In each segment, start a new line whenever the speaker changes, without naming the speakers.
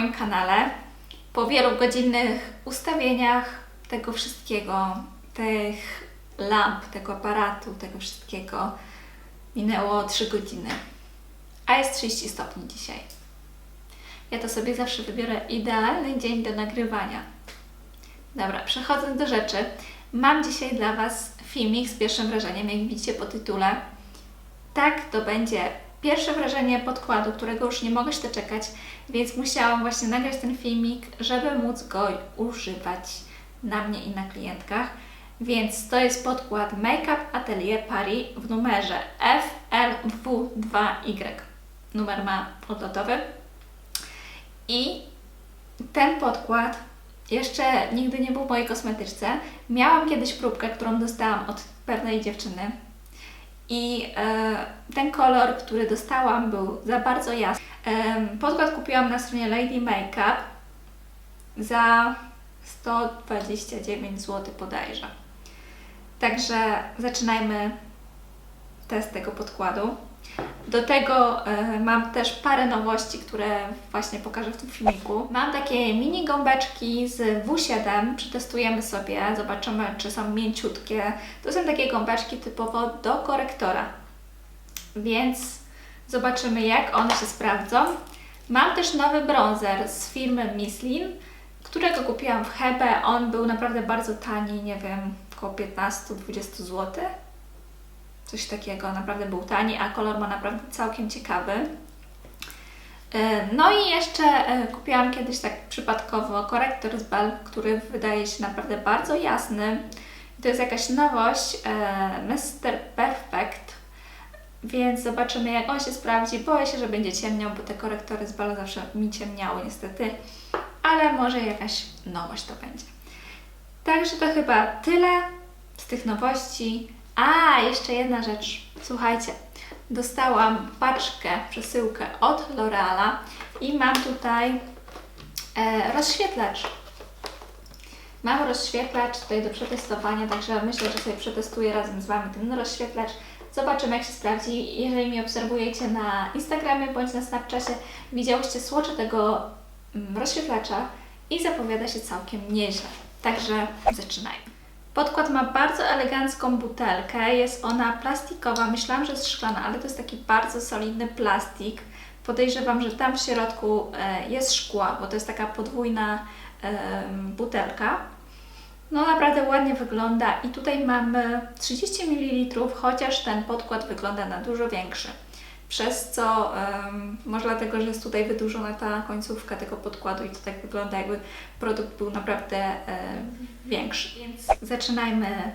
moim kanale. Po wielu godzinnych ustawieniach tego wszystkiego, tych lamp, tego aparatu, tego wszystkiego minęło 3 godziny. A jest 30 stopni dzisiaj. Ja to sobie zawsze wybiorę idealny dzień do nagrywania. Dobra, przechodząc do rzeczy. Mam dzisiaj dla Was filmik z pierwszym wrażeniem, jak widzicie po tytule. Tak, to będzie pierwsze wrażenie podkładu, którego już nie mogę się doczekać, więc musiałam właśnie nagrać ten filmik, żeby móc go używać na mnie i na klientkach. Więc to jest podkład Makeup Atelier Paris w numerze FLW2Y. Numer ma odlotowy. I ten podkład jeszcze nigdy nie był w mojej kosmetyczce. Miałam kiedyś próbkę, którą dostałam od pewnej dziewczyny. I e, ten kolor, który dostałam, był za bardzo jasny. E, podkład kupiłam na stronie Lady Makeup za 129 zł bodajże. Także zaczynajmy test tego podkładu. Do tego e, mam też parę nowości, które właśnie pokażę w tym filmiku. Mam takie mini gąbeczki z W7, przetestujemy sobie, zobaczymy czy są mięciutkie. To są takie gąbeczki typowo do korektora, więc zobaczymy jak one się sprawdzą. Mam też nowy bronzer z firmy Mislin, którego kupiłam w Hebe. On był naprawdę bardzo tani, nie wiem, około 15-20 zł coś takiego, naprawdę był tani, a kolor ma naprawdę całkiem ciekawy. E, No i jeszcze e, kupiłam kiedyś tak przypadkowo korektor z Bell, który wydaje się naprawdę bardzo jasny. To jest jakaś nowość, e, Mr. Perfect, więc zobaczymy jak on się sprawdzi. Boję się, że będzie ciemniał, bo te korektory z Bell zawsze mi ciemniały niestety, ale może jakaś nowość to będzie. Także to chyba tyle z tych nowości. A, jeszcze jedna rzecz. Słuchajcie, dostałam paczkę, przesyłkę od L'Oreala i mam tutaj e, rozświetlacz. Mam rozświetlacz tutaj do przetestowania, także myślę, że sobie przetestuję razem z Wami ten rozświetlacz. Zobaczymy, jak się sprawdzi. Jeżeli mnie obserwujecie na Instagramie bądź na Snapchacie, widziałyście słocze tego mm, rozświetlacza i zapowiada się całkiem nieźle. Także zaczynajmy. Podkład ma bardzo elegancką butelkę, jest ona plastikowa, myślałam, że jest szklana, ale to jest taki bardzo solidny plastik. Podejrzewam, że tam w środku e, jest szkła, bo to jest taka podwójna butelka. No naprawdę ładnie wygląda i tutaj mamy 30 ml, chociaż ten podkład wygląda na dużo większy. Przez co, um, może dlatego, że jest tutaj wydłużona ta końcówka tego podkładu i to tak wygląda jakby produkt był naprawdę e, większy. Więc zaczynajmy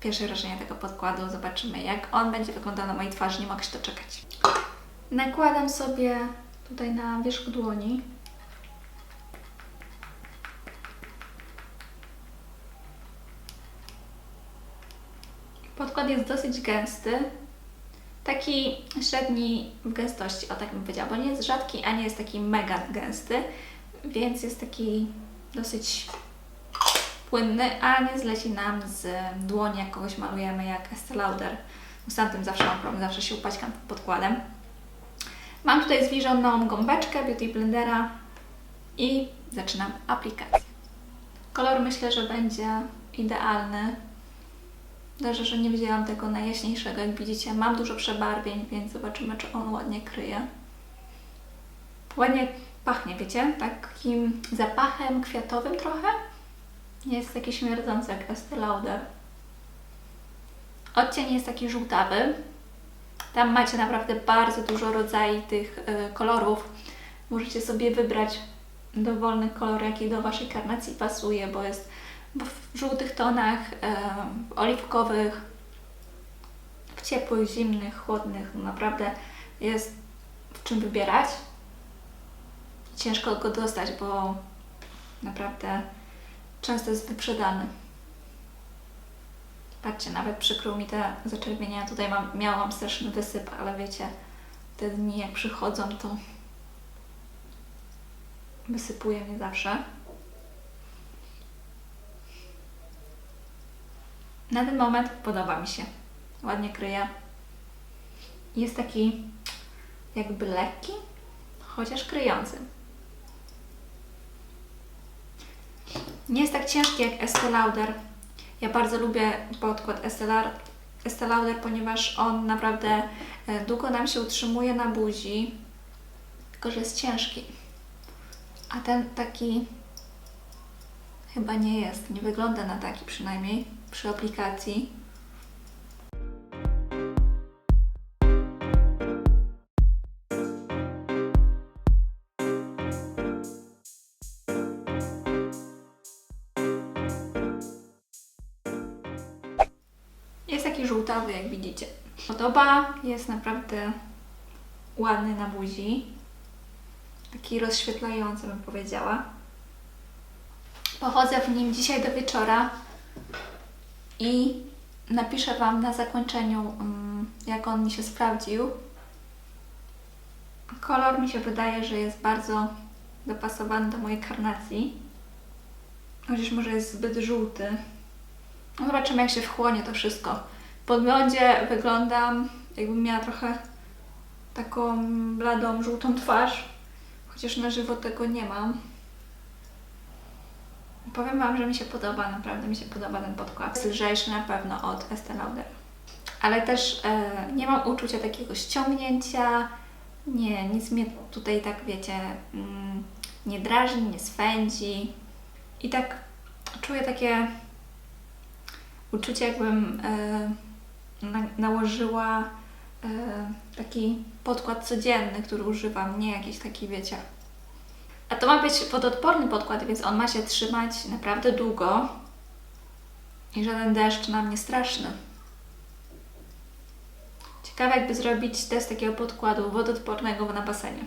pierwsze wrażenie tego podkładu, zobaczymy jak on będzie wyglądał na mojej twarzy, nie mogę się doczekać. Nakładam sobie tutaj na wierzch dłoni. Podkład jest dosyć gęsty, taki średni w gęstości, o tak bym powiedziała, bo nie jest rzadki, a nie jest taki mega gęsty, więc jest taki dosyć płynny, a nie zleci nam z dłoni, jak kogoś malujemy, jak Estee Lauder. Z tamtym zawsze mam problem, zawsze się upaćkam pod podkładem. Mam tutaj zwierzoną gąbeczkę Beauty Blendera i zaczynam aplikację. Kolor myślę, że będzie idealny. Dobrze, że nie wzięłam tego najjaśniejszego, jak widzicie. Mam dużo przebarwień, więc zobaczymy, czy on ładnie kryje. Ładnie pachnie, wiecie? Takim zapachem kwiatowym trochę. Nie jest taki śmierdzący jak Estee Lauder. Odcień jest taki żółtawy. Tam macie naprawdę bardzo dużo rodzajów tych y, kolorów. Możecie sobie wybrać dowolny kolor, jaki do Waszej karnacji pasuje, bo jest w żółtych tonach, e, oliwkowych, w ciepłych, zimnych, chłodnych. Naprawdę jest w czym wybierać. Ciężko go dostać, bo naprawdę często jest wyprzedany. Patrzcie, nawet przykrył mi te zaczerwienia. Tutaj mam, miałam straszny wysyp, ale wiecie, te dni jak przychodzą, to wysypuje mnie zawsze. Na ten moment podoba mi się. Ładnie kryje. Jest taki jakby lekki, chociaż kryjący. Nie jest tak ciężki jak Estee Lauder. Ja bardzo lubię podkład Estee Lauder, ponieważ on naprawdę e, długo nam się utrzymuje na buzi, tylko że jest ciężki. A ten taki chyba nie jest, nie wygląda na taki przynajmniej przy aplikacji. Jest taki żółtawy, jak widzicie. Podoba, jest naprawdę ładny na buzi. Taki rozświetlający, bym powiedziała. Pochodzę w nim dzisiaj do wieczora i napiszę Wam na zakończeniu, mm, jak on mi się sprawdził. Kolor mi się wydaje, że jest bardzo dopasowany do mojej karnacji. Chociaż może jest zbyt żółty. No Zobaczymy, jak się wchłonie to wszystko. W podglądzie wyglądam, jakbym miała trochę taką bladą, żółtą twarz. Chociaż na żywo tego nie mam. Powiem Wam, że mi się podoba, naprawdę mi się podoba ten podkład. Lżejszy na pewno od Estee Lauder. Ale też e, nie mam uczucia takiego ściągnięcia. Nie, nic mnie tutaj tak, wiecie, mm, nie drażni, nie swędzi. I tak czuję takie uczucie, jakbym e, na, nałożyła e, taki podkład codzienny, który używam, nie jakiś taki, wiecie. A to ma być wodoodporny podkład, więc on ma się trzymać naprawdę długo i żaden deszcz nam nie straszny. Ciekawe, jakby zrobić test takiego podkładu wodoodpornego na basenie.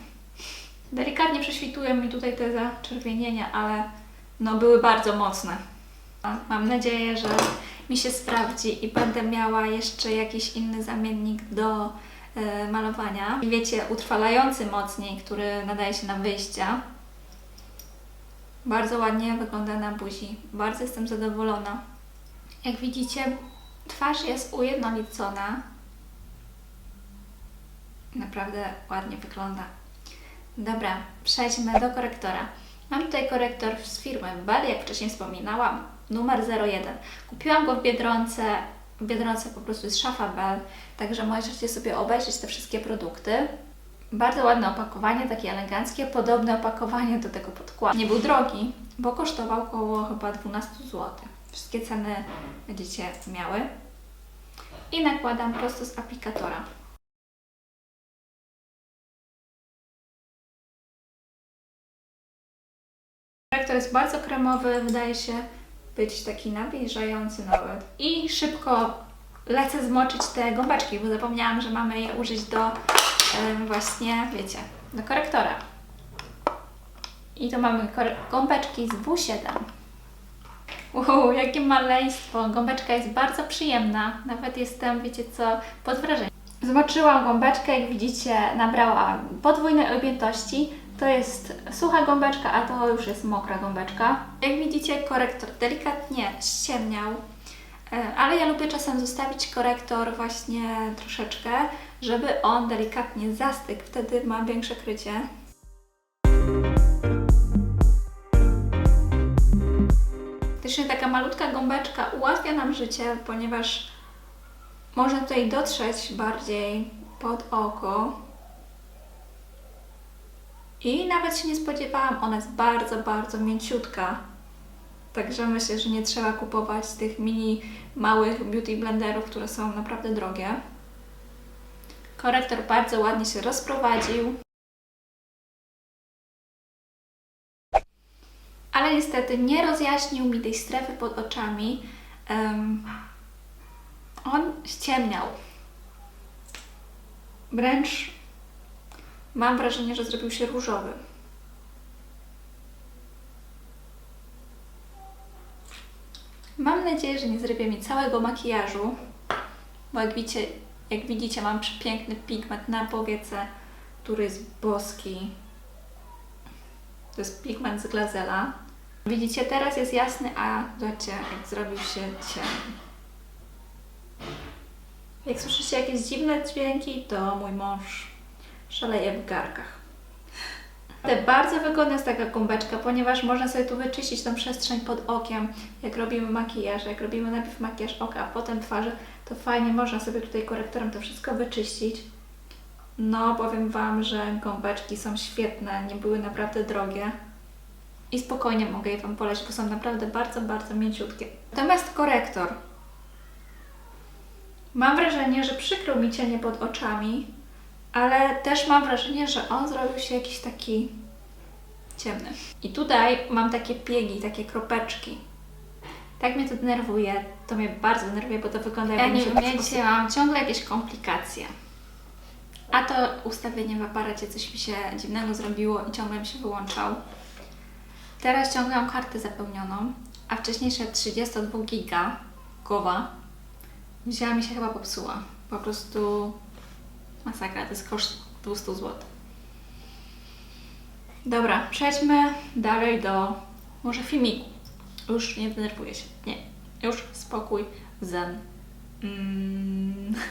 Delikatnie prześwitują mi tutaj te zaczerwienienia, ale no były bardzo mocne. Mam nadzieję, że mi się sprawdzi i będę miała jeszcze jakiś inny zamiennik do e, malowania. Wiecie, utrwalający mocniej, który nadaje się na wyjścia. Bardzo ładnie wygląda na buzi. Bardzo jestem zadowolona. Jak widzicie, twarz jest ujednolicona. Naprawdę ładnie wygląda. Dobra, przejdźmy do korektora. Mam tutaj korektor z firmy Bell, jak wcześniej wspominałam, numer 01. Kupiłam go w Biedronce. W Biedronce po prostu jest szafa Bell, także możecie sobie obejrzeć te wszystkie produkty. Bardzo ładne opakowanie, takie eleganckie, podobne opakowanie do tego podkładu. Nie był drogi, bo kosztował około chyba 12 zł. Wszystkie ceny będziecie miały. I nakładam prosto z aplikatora. Korektor jest bardzo kremowy, wydaje się być taki nawilżający nawet. I szybko lecę zmoczyć te gąbeczki, bo zapomniałam, że mamy je użyć do właśnie, wiecie, do korektora. I to mamy gąbeczki z W7. Uuu, jakie maleństwo! Gąbeczka jest bardzo przyjemna. Nawet jestem, wiecie co, pod wrażeniem. Zmoczyłam gąbeczkę, jak widzicie, nabrała podwójnej objętości. To jest sucha gąbeczka, a to już jest mokra gąbeczka. Jak widzicie, korektor delikatnie ściemniał, e, ale ja lubię czasem zostawić korektor właśnie troszeczkę, żeby on delikatnie zastygł. Wtedy ma większe krycie. Też taka malutka gąbeczka ułatwia nam życie, ponieważ można tutaj dotrzeć bardziej pod oko. I nawet się nie spodziewałam, ona jest bardzo, bardzo mięciutka. Także myślę, że nie trzeba kupować tych mini małych beauty blenderów, które są naprawdę drogie. Korektor bardzo ładnie się rozprowadził. Ale niestety nie rozjaśnił mi tej strefy pod oczami. Em, on ściemniał. Wręcz mam wrażenie, że zrobił się różowy. Mam nadzieję, że nie zrobię mi całego makijażu, bo jak widzicie, jak widzicie mam przepiękny pigment na powiece, który jest boski. To jest pigment z Glazela. Widzicie, teraz jest jasny, a zobaczcie, jak zrobił się ciemny. Jak słyszycie jakieś dziwne dźwięki, to mój mąż szaleje w garkach. To bardzo wygodna jest taka gąbeczka, ponieważ można sobie tu wyczyścić tą przestrzeń pod okiem, jak robimy makijaż, jak robimy najpierw makijaż oka, a potem twarzy, to fajnie można sobie tutaj korektorem to wszystko wyczyścić. No, powiem Wam, że gąbeczki są świetne, nie były naprawdę drogie. I spokojnie mogę je Wam polecić, bo są naprawdę bardzo, bardzo mięciutkie. Natomiast korektor. Mam wrażenie, że przykrył mi cienie pod oczami, ale też mam wrażenie, że on zrobił się jakiś taki ciemny. I tutaj mam takie piegi, takie kropeczki. Tak mnie to denerwuje. To mnie bardzo denerwuje, bo to wygląda
Ja
jakby
nie
mi się
umiecie,
mam ciągle jakieś komplikacje. A to ustawienie w aparacie coś mi się dziwnego zrobiło i ciągle mi się wyłączał. Teraz ciągnęłam kartę zapełnioną, a wcześniejsza 32 giga gowa wzięła mi się chyba popsuła. Po prostu masakra, to jest koszt 200 zł. Dobra, przejdźmy dalej do może filmiku. Już nie denerwuję się. Nie, już spokój, zen. Mm.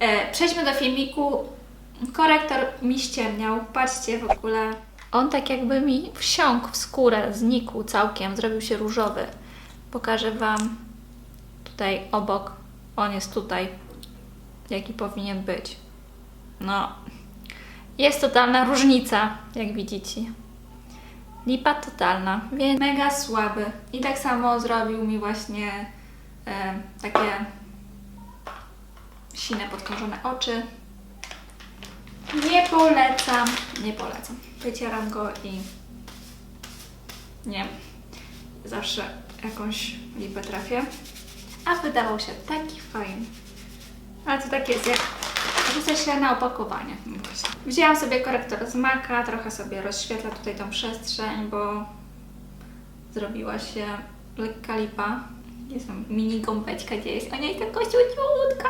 E, Przejdźmy do filmiku. Korektor mi ściemniał. Patrzcie w ogóle. On tak jakby mi wsiąkł w skórę, znikł całkiem, zrobił się różowy. Pokażę Wam tutaj obok. On jest tutaj, jaki powinien być. No, jest totalna różnica, jak widzicie. Lipa totalna, więc mega słaby. I tak samo zrobił mi właśnie e, takie sine podkrążone oczy. Nie polecam, nie polecam. Wycieram go i nie zawsze jakąś lipę trafię. A wydawał się taki fajny. Ale to tak jest jak rzuca się na opakowanie. Wzięłam sobie korektor z Maka, trochę sobie rozświetla tutaj tą przestrzeń, bo zrobiła się lekka lipa. Jest tam mini gąbeczka, gdzie jest. Ona jest taka słodziutka.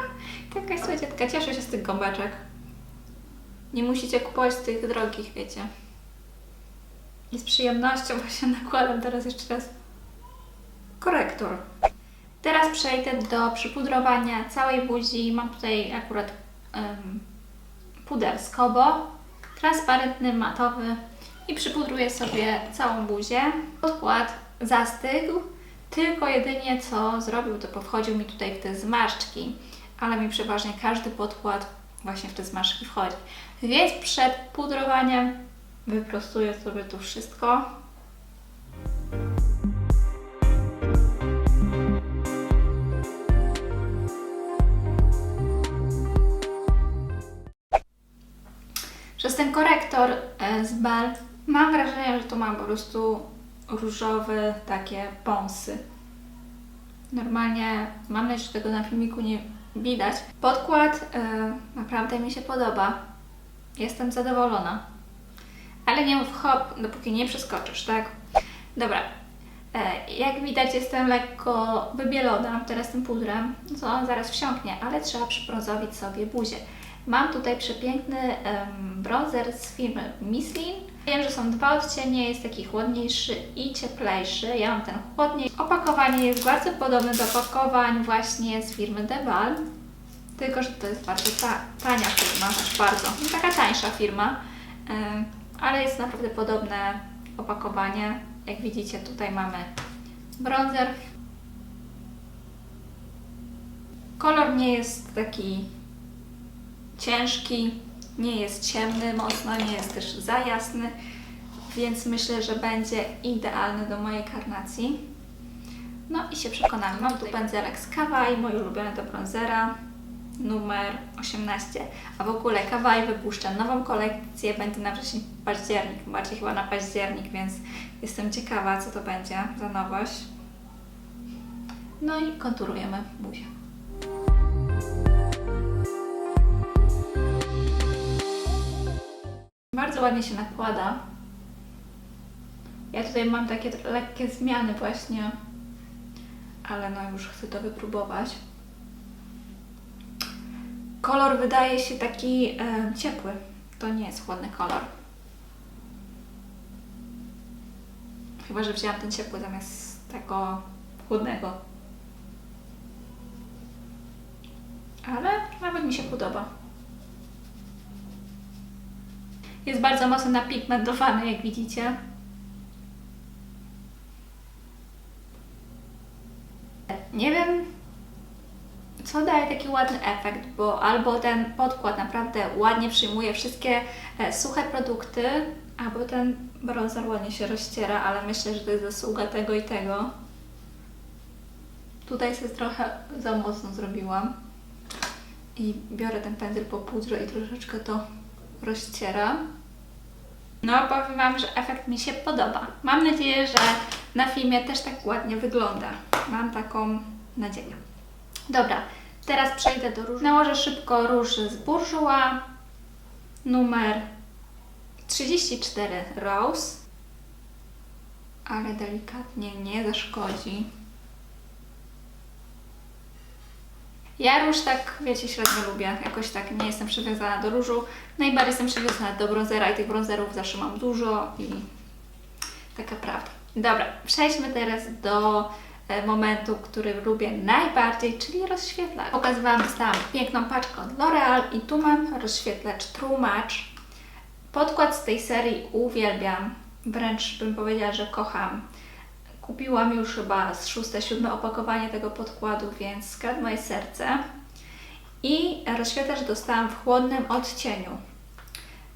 Taka słodziutka. Cieszę się z tych gąbeczek. Nie musicie kupować tych drogich, wiecie. I z przyjemnością właśnie nakładam teraz jeszcze raz korektor. Teraz przejdę do przypudrowania całej buzi. Mam tutaj akurat puder z Kobo, transparentny, matowy i przypudruję sobie całą buzię. Podkład zastygł, tylko jedynie co zrobił, to powchodził mi tutaj w te zmarszczki, ale mi przeważnie każdy podkład właśnie w te zmarszczki wchodzi. Więc przed pudrowaniem wyprostuję sobie tu wszystko. Przez ten korektor e, z Bell mam wrażenie, że tu mam po prostu różowe takie pąsy. Normalnie mam nadzieję, że tego na filmiku nie widać. Podkład e, naprawdę mi się podoba. Jestem zadowolona. Ale nie mów hop, dopóki nie przeskoczysz, tak? Dobra. E, jak widać jestem lekko wybielona teraz tym pudrem, co on zaraz wsiąknie, ale trzeba przybrązowić sobie buzię. Mam tutaj przepiękny em, bronzer z firmy Misslin. Wiem, że są dwa odcienie, jest taki chłodniejszy i cieplejszy. Ja mam ten chłodniejszy. Opakowanie jest bardzo podobne do opakowań właśnie z firmy Deval. Tylko, że to jest bardzo ta, tania firma, aż bardzo. Taka tańsza firma, ale jest naprawdę podobne opakowanie. Jak widzicie, tutaj mamy bronzer. Kolor nie jest taki ciężki, nie jest ciemny mocno, nie jest też za jasny, więc myślę, że będzie idealny do mojej karnacji. No i się przekonamy. Mam tu pędzelek z Kawaii, mój ulubiony do bronzera, numer 18. A w ogóle Kawaii wypuszcza nową kolekcję, będzie na wrzesień, październik, bardziej chyba na październik, więc jestem ciekawa, co to będzie za nowość. No i konturujemy buzię. Bardzo ładnie się nakłada. Ja tutaj mam takie lekkie zmiany właśnie, ale no już chcę to wypróbować. Kolor wydaje się taki e, ciepły. To nie jest chłodny kolor. Chyba, że wzięłam ten ciepły zamiast tego chłodnego. Ale nawet mi się podoba. Jest bardzo mocno napigmentowany, jak widzicie. Nie wiem, co daje taki ładny efekt, bo albo ten podkład naprawdę ładnie przyjmuje wszystkie e, suche produkty, albo ten bronzer ładnie się rozciera, ale myślę, że to jest zasługa tego i tego. Tutaj sobie trochę za mocno zrobiłam. I biorę ten pędzel po pudrze i troszeczkę to rozcieram. No, powiem Wam, że efekt mi się podoba. Mam nadzieję, że na filmie też tak ładnie wygląda. Mam taką nadzieję. Dobra, teraz przejdę do róż. Nałożę szybko róż z Bourjois numer 34 Rose, ale delikatnie nie zaszkodzi. Ja róż tak, wiecie, średnio lubię. Jakoś tak nie jestem przywiązana do różu. Najbardziej jestem przywiązana do bronzera i tych bronzerów zawsze mam dużo i taka prawda. Dobra, przejdźmy teraz do e, momentu, który lubię najbardziej, czyli rozświetlacz. Pokazywałam, dostałam piękną paczkę od L'Oreal i tu mam rozświetlacz True Match. Podkład z tej serii uwielbiam, wręcz bym powiedziała, że kocham. Kupiłam już chyba z szóste, siódme opakowanie tego podkładu, więc skradł moje serce. I rozświetlacz dostałam w chłodnym odcieniu.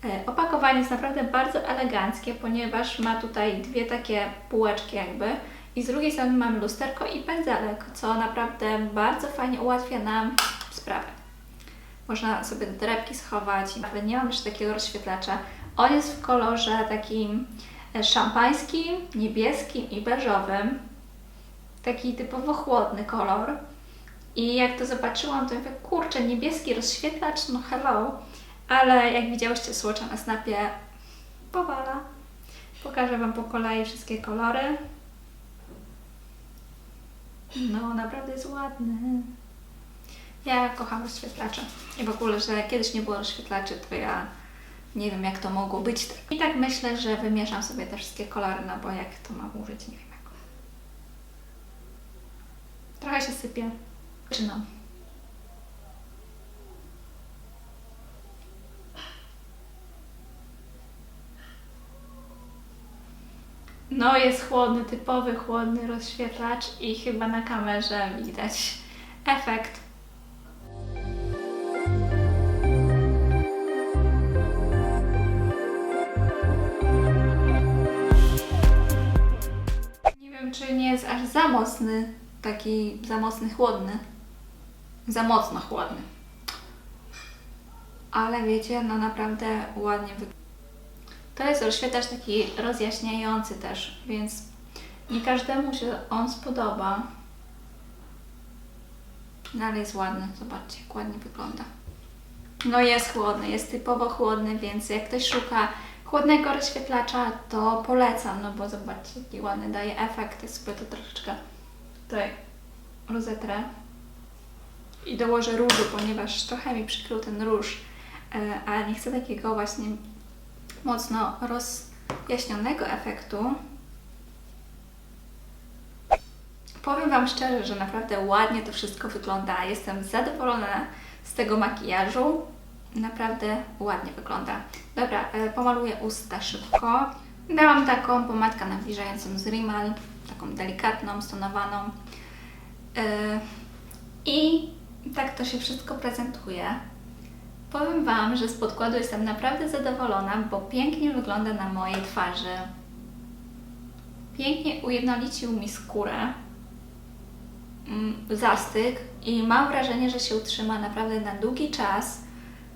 E, Opakowanie jest naprawdę bardzo eleganckie, ponieważ ma tutaj dwie takie półeczki jakby i z drugiej strony mamy lusterko i pędzelek, co naprawdę bardzo fajnie ułatwia nam sprawę. Można sobie do torebki schować. Nawet nie mam jeszcze takiego rozświetlacza. On jest w kolorze takim szampańskim, niebieskim i beżowym. Taki typowo chłodny kolor. I jak to zobaczyłam, to mówię, kurczę, niebieski rozświetlacz, no hello. Ale jak widziałyście słocza na snapie, powala. Pokażę Wam po kolei wszystkie kolory. No, naprawdę jest ładny. Ja kocham rozświetlacze. I w ogóle, że kiedyś nie było rozświetlaczy, to ja nie wiem, jak to mogło być. I tak myślę, że wymieszam sobie te wszystkie kolory, no bo jak to mam użyć, nie wiem jak. Trochę się sypie. Zaczynam. No, jest chłodny, typowy chłodny rozświetlacz i chyba na kamerze widać efekt. Czy nie jest aż za mocny, taki za mocny, chłodny. Za mocno chłodny. Ale wiecie, no naprawdę ładnie wygląda. To jest rozświetlacz taki rozjaśniający też, więc nie każdemu się on spodoba. No ale jest ładny, zobaczcie jak ładnie wygląda. No jest chłodny, jest typowo chłodny, więc jak ktoś szuka chłodnego rozświetlacza, to polecam, no bo zobaczcie jaki ładny daje efekt. Ja sobie to troszeczkę tutaj rozetrę i dołożę różu, ponieważ trochę mi przykrył ten róż, e, ale nie chcę takiego właśnie mocno rozjaśnionego efektu. Powiem Wam szczerze, że naprawdę ładnie to wszystko wygląda. Jestem zadowolona z tego makijażu. Naprawdę ładnie wygląda. Dobra, e, pomaluję usta szybko. Dałam taką pomadkę nawilżającą z Rimmel, taką delikatną, stonowaną. E, I tak to się wszystko prezentuje. Powiem Wam, że z podkładu jestem naprawdę zadowolona, bo pięknie wygląda na mojej twarzy. Pięknie ujednolicił mi skórę, mm, zastyk i mam wrażenie, że się utrzyma naprawdę na długi czas.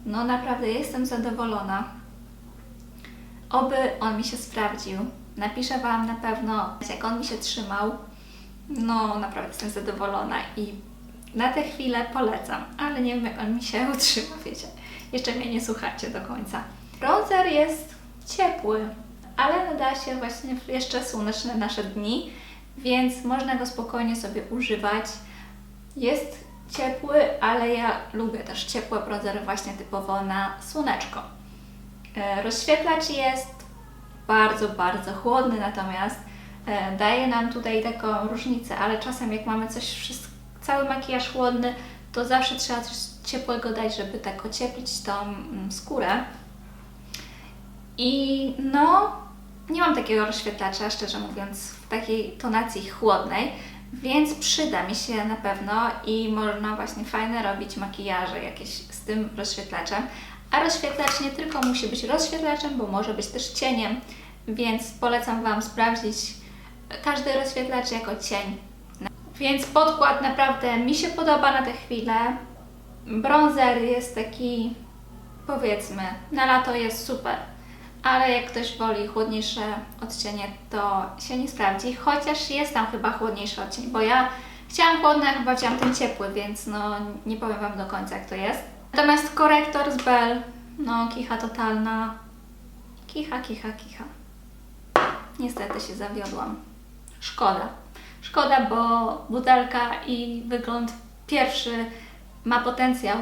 No naprawdę jestem zadowolona. Oby on mi się sprawdził. Napiszę Wam na pewno, jak on mi się trzymał. No naprawdę jestem zadowolona i na tę chwilę polecam, ale nie wiem jak on mi się utrzyma, wiecie. Jeszcze mnie nie słuchacie do końca. Bronzer jest ciepły, ale nada się właśnie w jeszcze słoneczne nasze dni, więc można go spokojnie sobie używać. Jest ciepły, ale ja lubię też ciepłe bronzery właśnie typowo na słoneczko. E, Rozświetlacz jest bardzo, bardzo chłodny, natomiast e, daje nam tutaj taką różnicę, ale czasem jak mamy coś, wszystko, cały makijaż chłodny, to zawsze trzeba coś ciepłego dać, żeby tak ocieplić tą mm, skórę. I no, nie mam takiego rozświetlacza, szczerze mówiąc, w takiej tonacji chłodnej, więc przyda mi się na pewno i można właśnie fajne robić makijaże jakieś z tym rozświetlaczem. A rozświetlacz nie tylko musi być rozświetlaczem, bo może być też cieniem, więc polecam Wam sprawdzić każdy rozświetlacz jako cień. Więc podkład naprawdę mi się podoba na tę chwilę. Bronzer jest taki, powiedzmy, na lato jest super, ale jak ktoś woli chłodniejsze odcienie, to się nie sprawdzi. Chociaż jest tam chyba chłodniejszy odcień, bo ja chciałam chłodny, a chyba wziąłam ten ciepły, więc no nie powiem Wam do końca jak to jest. Natomiast korektor z Bell, no kicha totalna. Kicha, kicha, kicha. Niestety się zawiodłam. Szkoda. Szkoda, bo butelka i wygląd pierwszy ma potencjał,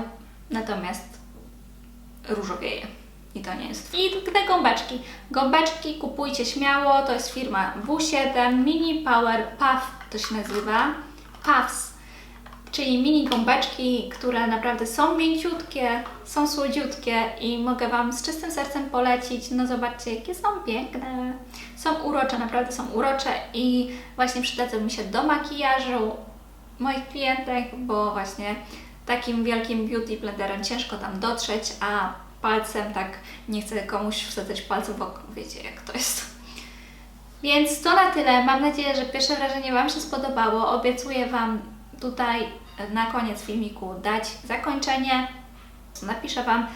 natomiast różowieje. I to nie jest. I te gąbeczki. Gąbeczki kupujcie śmiało, to jest firma W7 Mini Power Puff to się nazywa. Puffs, czyli mini gąbeczki, które naprawdę są mięciutkie, są słodziutkie i mogę Wam z czystym sercem polecić. No zobaczcie, jakie są piękne. Są urocze, naprawdę są urocze i właśnie przydadzą mi się do makijażu moich klientek, bo właśnie takim wielkim beauty blenderem ciężko tam dotrzeć, a palcem tak nie chcę komuś wsadzać palców w oko, wiecie jak to jest. Więc to na tyle. Mam nadzieję, że pierwsze wrażenie Wam się spodobało. Obiecuję Wam tutaj na koniec filmiku dać zakończenie. Napiszę Wam,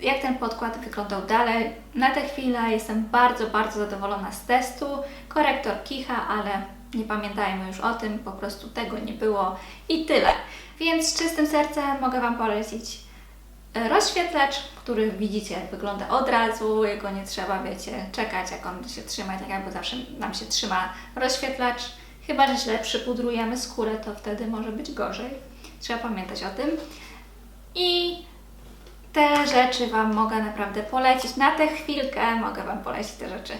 jak ten podkład wyglądał dalej. Na tę chwilę jestem bardzo, bardzo zadowolona z testu. Korektor kicha, ale nie pamiętajmy już o tym, po prostu tego nie było i tyle. Więc z czystym sercem mogę Wam polecić rozświetlacz, który widzicie wygląda od razu, jego nie trzeba, wiecie, czekać jak on się trzyma, tak jakby zawsze nam się trzyma rozświetlacz. Chyba, że źle przypudrujemy skórę, to wtedy może być gorzej. Trzeba pamiętać o tym. I te rzeczy Wam mogę naprawdę polecić. Na tę chwilkę mogę Wam polecić te rzeczy.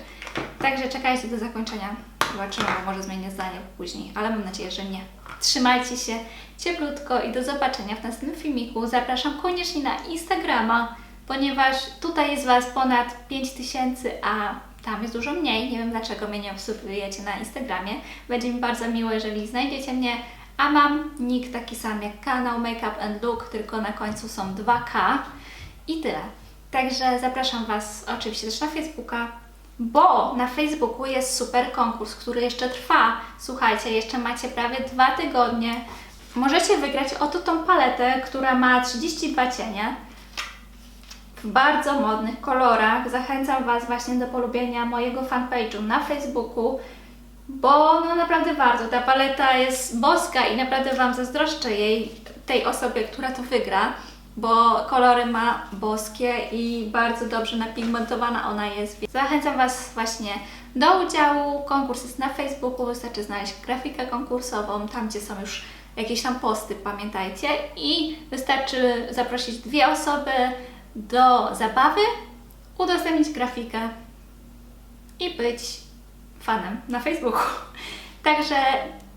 Także czekajcie do zakończenia. Zobaczymy, bo może zmienię zdanie później, ale mam nadzieję, że nie. Trzymajcie się cieplutko i do zobaczenia w następnym filmiku. Zapraszam koniecznie na Instagrama, ponieważ tutaj jest Was ponad 5000, a tam jest dużo mniej. Nie wiem dlaczego mnie nie obserwujecie na Instagramie. Będzie mi bardzo miło, jeżeli znajdziecie mnie. A mam nick taki sam jak kanał Makeup and Look, tylko na końcu są 2K i tyle. Także zapraszam Was oczywiście też na Facebooka, bo na Facebooku jest super konkurs, który jeszcze trwa. Słuchajcie, jeszcze macie prawie dwa tygodnie. Możecie wygrać oto tą paletę, która ma 32 cienie w bardzo modnych kolorach. Zachęcam Was właśnie do polubienia mojego fanpage'u na Facebooku, bo no naprawdę warto. Ta paleta jest boska i naprawdę Wam zazdroszczę jej, tej osobie, która to wygra, bo kolory ma boskie i bardzo dobrze napigmentowana ona jest. Zachęcam Was właśnie do udziału. Konkurs jest na Facebooku, wystarczy znaleźć grafikę konkursową, tam gdzie są już jakieś tam posty, pamiętajcie. I wystarczy zaprosić dwie osoby do zabawy, udostępnić grafikę i być fanem na Facebooku. Także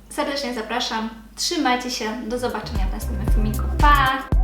serdecznie zapraszam. Trzymajcie się. Do zobaczenia w następnym filmiku. Pa!